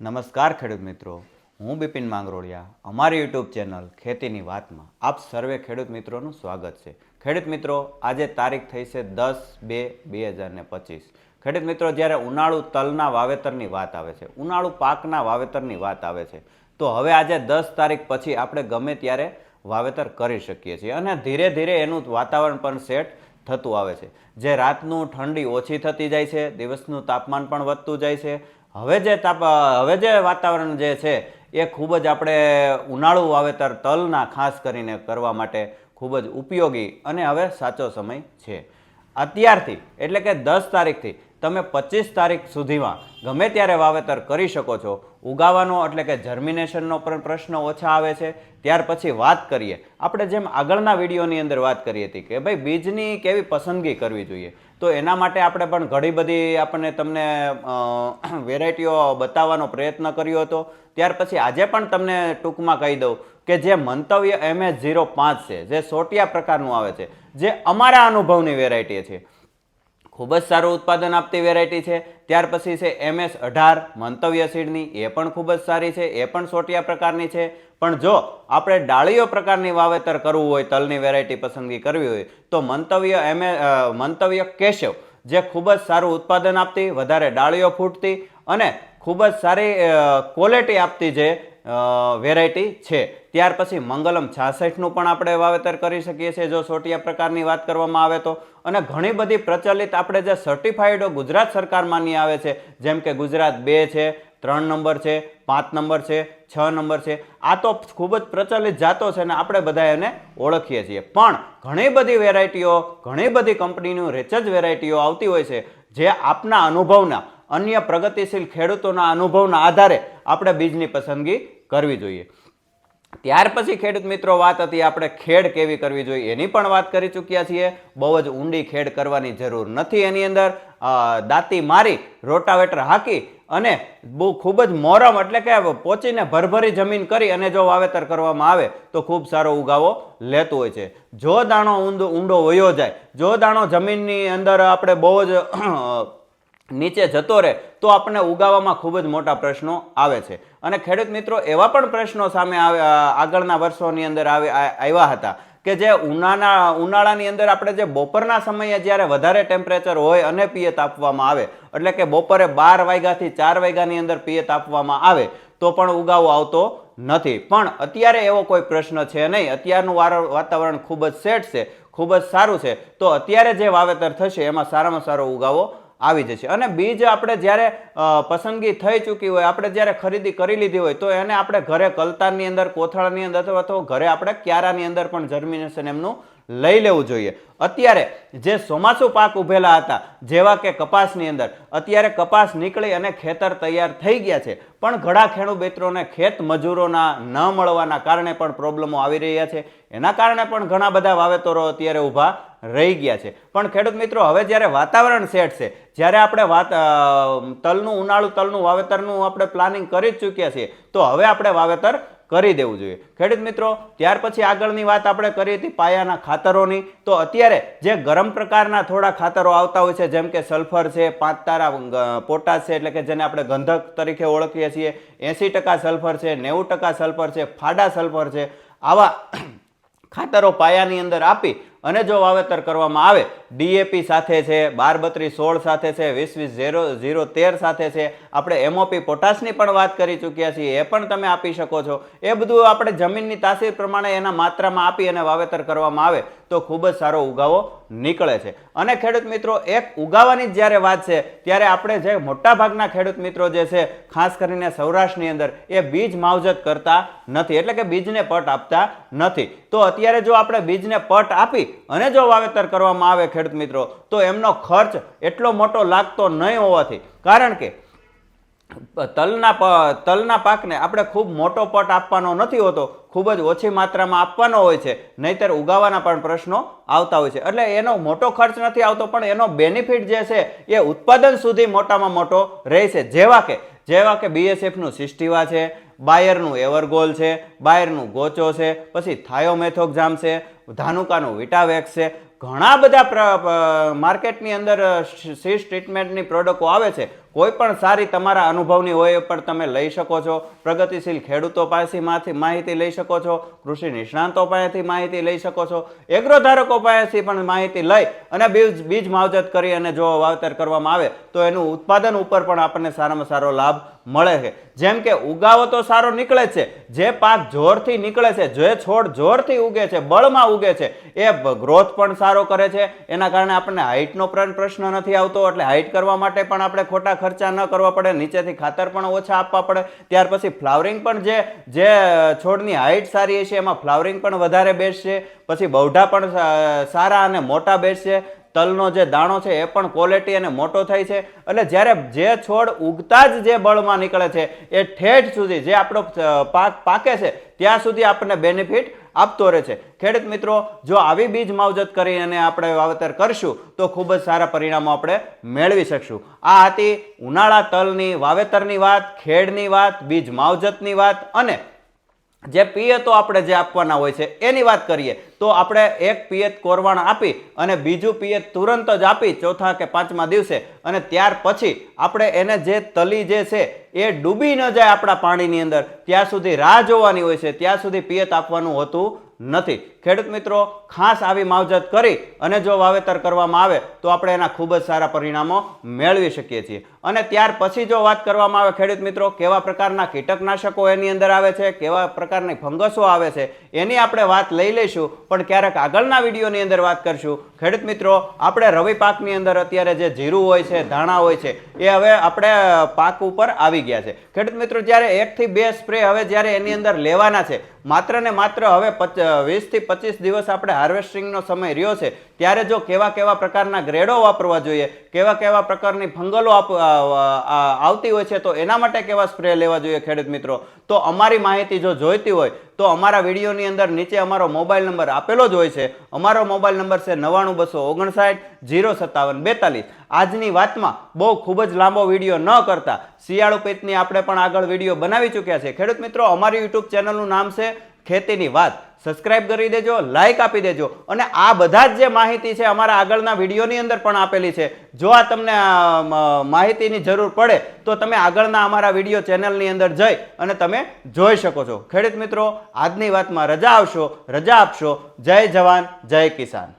નમસ્કાર ખેડૂત મિત્રો. હું બિપિન માંગરોળિયા. અમારી યુટ્યુબ ચેનલ ખેતીની વાતમાં આપ સર્વે ખેડૂત મિત્રોનું સ્વાગત છે. ખેડૂત મિત્રો, આજે તારીખ થઈ છે દસ બે બે હજાર ને પચીસ. ખેડૂત મિત્રો, જ્યારે ઉનાળુ તલના વાવેતરની વાત આવે છે, ઉનાળુ પાકના વાવેતરની વાત આવે છે, તો હવે આજે દસ તારીખ પછી આપણે ગમે ત્યારે વાવેતર કરી શકીએ છીએ. અને ધીરે ધીરે એનું વાતાવરણ પણ સેટ થતું આવે છે. જે રાતનું ઠંડી ઓછી થતી જાય છે, દિવસનું તાપમાન પણ વધતું જાય છે હવે જે તાપ હવે જે વાતાવરણ જે છે, એ ખૂબ જ આપણે ઉનાળુ વાવેતર તલના ખાસ કરીને કરવા માટે ખૂબ જ ઉપયોગી અને હવે સાચો સમય છે. અત્યારથી, એટલે કે દસ તારીખથી તમે પચીસ તારીખ સુધીમાં ગમે ત્યારે વાવેતર કરી શકો છો, ઉગાવાનો એટલે કે જર્મિનેશનનો પણ પ્રશ્ન ઓછા આવે છે. ત્યાર પછી વાત કરીએ. આપણે જેમ આગળના વિડીયોની અંદર વાત કરી હતી કે ભાઈ બીજની કેવી પસંદગી કરવી જોઈએ. તો એના માટે આપણે પણ ઘણી બધી આપણને તમને વેરાયટીઓ બતાવવાનો પ્રયત્ન કર્યો હતો. ત્યાર પછી આજે પણ તમને ટૂંકમાં કહી દઉં કે જે મંતવ્ય એમ એસ ઝીરો પાંચ છે, જે સોટિયા પ્રકારનું આવે છે, જે અમારા અનુભવની વેરાયટી છે. ખૂબ જ સારું ઉત્પાદન આપતી વેરાયટી છે. ત્યાર પછી છે એમએસ અઢાર, મંતવ્ય સીડની, એ પણ ખૂબ જ સારી છે, એ પણ સોટિયા પ્રકારની છે. પણ જો આપણે ડાળીઓ પ્રકારની વાવેતર કરવું હોય, તલની વેરાયટી પસંદગી કરવી હોય, તો મંતવ્ય એમે મંતવ્ય કેશવ, જે ખૂબ જ સારું ઉત્પાદન આપતી, વધારે ડાળીઓ ફૂટતી અને ખૂબ જ સારી ક્વોલિટી આપતી જે વેરાયટી છે. ત્યાર પછી મંગલમ છાસઠનું પણ આપણે વાવેતર કરી શકીએ છીએ, જો સોટિયા પ્રકારની વાત કરવામાં આવે તો. અને ઘણી બધી પ્રચલિત આપણે જે સર્ટિફાઈડો ગુજરાત સરકારમાંની આવે છે, જેમ કે ગુજરાત બે છે, ત્રણ નંબર છે, પાંચ નંબર છે, છ નંબર છે, આ તો ખૂબ જ પ્રચલિત જાતો છે ને આપણે બધા એને ઓળખીએ છીએ. પણ ઘણી બધી વેરાયટીઓ ઘણી બધી કંપનીનું રેચજ વેરાયટીઓ આવતી હોય છે, જે આપના અનુભવના, અન્ય પ્રગતિશીલ ખેડૂતોના અનુભવના આધારે આપણે બીજની પસંદગી કરવી જોઈએ. ત્યાર પછી ખેડૂત મિત્રો, વાત હતી આપણે ખેડ કેવી કરવી જોઈએ એની પણ વાત કરી ચૂક્યા છીએ. બહુ જ ઊંડી ખેડ કરવાની જરૂર નથી એની અંદર. દાંતી મારી, રોટાવેટર હાકી અને બહુ ખૂબ જ મોરમ એટલે કે પોચીને ભરભરી જમીન કરી અને જો વાવેતર કરવામાં આવે તો ખૂબ સારો ઉગાવો લેતો હોય છે. જો દાણો ઊંડો ઊંડો વયો જાય, જો દાણો જમીનની અંદર આપણે બહુ જ નીચે જતો રહે, તો આપણને ઉગાવવામાં ખૂબ જ મોટા પ્રશ્નો આવે છે. અને ખેડૂત મિત્રો, એવા પણ પ્રશ્નો સામે આવે આગળના વર્ષોની અંદર આવ્યા હતા કે જે ઉનાળા ઉનાળાની અંદર આપણે જે બપોરના સમયે જ્યારે વધારે ટેમ્પરેચર હોય અને પિયત આપવામાં આવે, એટલે કે બપોરે બાર વાગ્યાથી ચાર વાગ્યાની અંદર પિયત આપવામાં આવે, તો પણ ઉગાવો આવતો નથી. પણ અત્યારે એવો કોઈ પ્રશ્ન છે નહીં. અત્યારનું વાર- વાતાવરણ ખૂબ જ સેટ છે, ખૂબ જ સારું છે. તો અત્યારે જે વાવેતર થશે, એમાં સારામાં સારો ઉગાવો આવી જશે. અને બીજ આપણે જ્યારે પસંદગી થઈ ચૂકી હોય, આપણે જ્યારે ખરીદી કરી લીધી હોય, તો એને આપણે ઘરે કલતાની અંદર, કોથળાની અંદર અથવા તો ઘરે આપણે ક્યારાની અંદર પણ જર્મિનેશન એમનું લઈ લેવું જોઈએ. અત્યારે જે ચોમાસું પાક ઉભેલા હતા, જેવા કે કપાસની અંદર, અત્યારે કપાસ નીકળી અને ખેતર તૈયાર થઈ ગયા છે. પણ ઘણા ખેડૂત મિત્રોને ખેત મજૂરોના ન મળવાના કારણે પણ પ્રોબ્લેમો આવી રહ્યા છે. એના કારણે પણ ઘણા બધા વાવેતરો અત્યારે ઊભા રહી ગયા છે. પણ ખેડૂત મિત્રો, હવે જ્યારે વાતાવરણ સેટ છે, જ્યારે આપણે વાત તલનું, ઉનાળું તલનું વાવેતરનું આપણે પ્લાનિંગ કરી જ ચૂક્યા છીએ, તો હવે આપણે વાવેતર કરી દેવું જોઈએ. ખેડૂત મિત્રો, ત્યાર પછી આગળની વાત આપણે કરી હતી પાયાના ખાતરોની. તો અત્યારે જે ગરમ પ્રકારના થોડા ખાતરો આવતા હોય છે, જેમ કે સલ્ફર છે, પાંચ તારા પોટાશ છે, એટલે કે જેને આપણે ગંધક તરીકે ઓળખીએ છીએ, એંસી ટકા સલ્ફર છે, નેવું ટકા સલ્ફર છે, ફાડા સલ્ફર છે, આવા ખાતરો પાયાની અંદર આપી અને જો વાવેતર કરવામાં આવે, ડીએપી સાથે છે બાર બત્રીસ સોળ સાથે છે, વીસ વીસ ઝીરો ઝીરો તેર સાથે છે. આપણે એમઓપી પોટાશની પણ વાત કરી ચૂક્યા છીએ, એ પણ તમે આપી શકો છો. એ બધું આપણે જમીનની તાસીર પ્રમાણે એના માત્રામાં આપી અને વાવેતર કરવામાં આવે. તો ખૂબ જ સારો ઉગાવો નીકળે છે. અને ખેડૂત મિત્રો, એક ઉગાવાની જ્યારે વાત છે, ત્યારે આપણે જે મોટાભાગના ખેડૂત મિત્રો જે છે, ખાસ કરીને સૌરાષ્ટ્રની અંદર, એ બીજ માવજત કરતા નથી. એટલે કે બીજને પટ આપતા નથી. તો અત્યારે જો આપણે બીજને પટ આપી અને જો વાવેતર કરવામાં આવે ખેડૂત મિત્રો, તો એમનો ખર્ચ એટલો મોટો લાગતો નહીં હોવાથી. કારણ કે તલના તલના પાકને આપણે ખૂબ મોટો પટ આપવાનો નથી હોતો, ખૂબ જ ઓછી માત્રામાં આપવાનો હોય છે, નહીતર ઉગાવાના પણ પ્રશ્નો આવતા હોય છે. એટલે એનો મોટો ખર્ચ નથી આવતો, પણ એનો બેનિફિટ જે છે, એ ઉત્પાદન સુધી મોટામાં મોટો રહે છે જેવા કે જેવા કે બીએસએફનું સિસ્ટીવા છે, બાયરનું એવરગોલ છે, બાયરનું ગોચો છે, પછી થાયોમેથોક્ઝામ છે, ધાનુકાનું વિટાવેક્સ છે. ઘણા બધા માર્કેટની અંદર સીસ ટ્રીટમેન્ટની પ્રોડક્ટો આવે છે. કોઈ પણ સારી તમારા અનુભવની હોય પણ તમે લઈ શકો છો. પ્રગતિશીલ ખેડૂતો પાસેમાંથી માહિતી લઈ શકો છો. કૃષિ નિષ્ણાંતો પાસેથી માહિતી લઈ શકો છો. એગ્રો ધારકો પાસેથી પણ માહિતી લઈ અને બીજ બીજ માવજત કરી અને જો વાવેતર કરવામાં આવે તો એનું ઉત્પાદન ઉપર પણ આપણને સારામાં સારો લાભ મળે છે. જેમ કે ઉગાવો તો સારો નીકળે છે. જે પાક જોરથી નીકળે છે, જે છોડ જોરથી ઉગે છે, બળમાં ઉગે છે, એ ગ્રોથ પણ સારો કરે છે. એના કારણે આપણને હાઇટનો પણ પ્રશ્ન નથી આવતો, એટલે હાઇટ કરવા માટે પણ આપણે ખોટા ખર્ચા ન કરવા પડે, નીચેથી ખાતર પણ ઓછા આપવા પડે. ત્યાર પછી ફ્લાવરિંગ પણ જે જે છોડની હાઇટ સારી હશે, એમાં ફ્લાવરિંગ પણ વધારે બેસશે. પછી બૌઢા પણ સારા અને મોટા બેસશે. તલનો જે દાણો છે, એ પણ ક્વોલિટી અને મોટો થાય છે. એટલે જ્યારે જે છોડ ઉગતા જ જે બળમાં નીકળે છે, એ ઠેઠ સુધી જે આપણો પાક પાકે છે ત્યાં સુધી આપણને બેનિફિટ આપતો રહે છે. ખેડૂત મિત્રો, જો આવી બીજ માવજત કરી અને આપણે વાવેતર કરશું, તો ખૂબ જ સારા પરિણામો આપણે મેળવી શકશું. આ હતી ઉનાળા તલની વાવેતરની વાત, ખેડની વાત, બીજ માવજતની વાત અને જે પિયતો આપણે જે આપવાના હોય છે, એની વાત કરીએ, તો આપણે એક પિયત કોરવાણ આપી અને બીજું પિયત તુરંત જ આપી ચોથા કે પાંચમા દિવસે અને ત્યાર પછી આપણે એને જે તલી જે છે, એ ડૂબી ન જાય આપણા પાણીની અંદર. ત્યાં સુધી રાહ જોવાની હોય છે, ત્યાં સુધી પિયત આપવાનું હોતું નથી. ખેડૂત મિત્રો, ખાસ આવી માવજત કરી અને જો વાવેતર કરવામાં આવે, તો આપણે એના ખૂબ જ સારા પરિણામો મેળવી શકીએ છીએ. અને ત્યાર પછી જો વાત કરવામાં આવે ખેડૂત મિત્રો, કેવા પ્રકારના કીટકનાશકો એની અંદર આવે છે, કેવા પ્રકારની ફંગસો આવે છે, એની આપણે વાત લઈ લઈશું, પણ ક્યારેક આગળના વિડીયોની અંદર વાત કરશું. ખેડૂત મિત્રો, આપણે રવિ પાકની અંદર અત્યારે જે જીરું હોય છે, ધાણા હોય છે, એ હવે આપણે પાક ઉપર આવી ગયા છે. ખેડૂત મિત્રો, જ્યારે એકથી બે સ્પ્રે હવે જ્યારે એની અંદર લેવાના છે, માત્ર ને માત્ર હવે પચથી પચીસ દિવસ આપણે હાર્વેસ્ટિંગનો સમય રહ્યો છે, ત્યારે જો કેવા કેવા પ્રકારના ગ્રેડો વાપરવા જોઈએ, કેવા કેવા પ્રકારની ફંગલો આવતી હોય છે, તો એના માટે કેવા સ્પ્રે લેવા જોઈએ ખેડૂત મિત્રો? તો અમારી માહિતી જો જોઈતી હોય, તો અમારા વિડીયોની અંદર નીચે અમારો મોબાઈલ નંબર આપેલો જ હોય છે. અમારો મોબાઈલ નંબર છે નવ્વાણું બસો ઓગણસાઠ જીરો સત્તાવન બેતાલીસ. આજની વાતમાં બહુ ખૂબ જ લાંબો વીડિયો ન કરતા શિયાળુ પેટની આપણે પણ આગળ વીડિયો બનાવી ચૂક્યા છે. ખેડૂત મિત્રો, અમારી યુટ્યુબ ચેનલનું નામ છે ખેતીની વાત. સબસ્ક્રાઇબ કરી દેજો લાઇક આપી દેજો અને આ બધા જ જે માહિતી છે અમારા આગળના વિડીયોની અંદર પણ આપેલી છે. જો આ તમને માહિતીની જરૂર પડે તો તમે આગળના અમારા વીડિયો ચેનલની અંદર જઈ અને તમે જોઈ શકો છો. ખેડૂત મિત્રો, આજની વાતમાં રજા આવશો, રજા આપશો. જય જવાન, જય કિસાન.